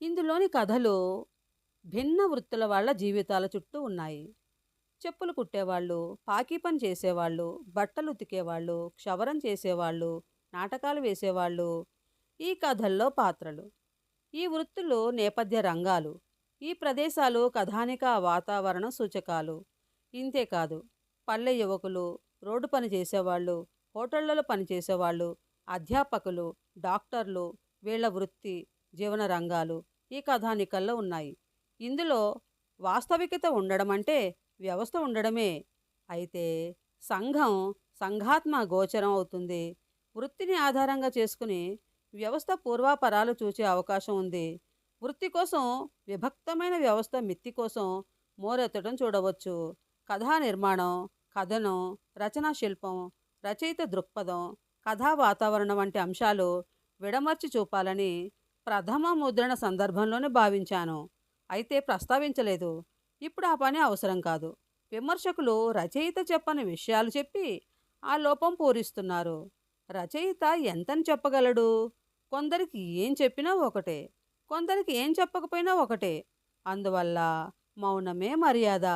ఇందులోని కథలు భిన్న వృత్తుల వాళ్ళ జీవితాల చుట్టూ ఉన్నాయి. చెప్పులు కుట్టేవాళ్ళు పాకీ పని చేసేవాళ్ళు బట్టలు ఉతికేవాళ్ళు క్షవరం చేసేవాళ్ళు నాటకాలు వేసేవాళ్ళు ఈ కథల్లో పాత్రలు. ఈ వృత్తులు నేపథ్య రంగాలు. ఈ ప్రదేశాలు కథానిక వాతావరణ సూచకాలు. ఇంతేకాదు పల్లె యువకులు రోడ్డు పని చేసేవాళ్ళు హోటళ్ళలో పనిచేసేవాళ్ళు అధ్యాపకులు డాక్టర్లు వీళ్ళ వృత్తి జీవన రంగాలు ఈ కథానికల్లో ఉన్నాయి. ఇందులో వాస్తవికత ఉండడం అంటే వ్యవస్థ ఉండడమే. అయితే సంఘం సంఘాత్మ గోచరం అవుతుంది. వృత్తిని ఆధారంగా చేసుకుని వ్యవస్థ పూర్వాపరాలు చూసే అవకాశం ఉంది. వృత్తి కోసం విభక్తమైన వ్యవస్థ మిత్తి కోసం మోరెత్తడం చూడవచ్చు. కథా నిర్మాణం కథనం రచనా శిల్పం రచయిత దృక్పథం కథా వాతావరణం వంటి అంశాలు విడమర్చి చూపాలని ప్రథమ ముద్రణ సందర్భంలోనే భావించాను. అయితే ప్రస్తావించలేదు. ఇప్పుడు ఆ పని అవసరం కాదు. విమర్శకులు రచయిత చెప్పని విషయాలు చెప్పి ఆ లోపం పూరిస్తున్నారు. రచయిత ఎంతని చెప్పగలడు? కొందరికి ఏం చెప్పినా ఒకటే. కొందరికి ఏం చెప్పకపోయినా ఒకటే. అందువల్ల మౌనమే మర్యాద.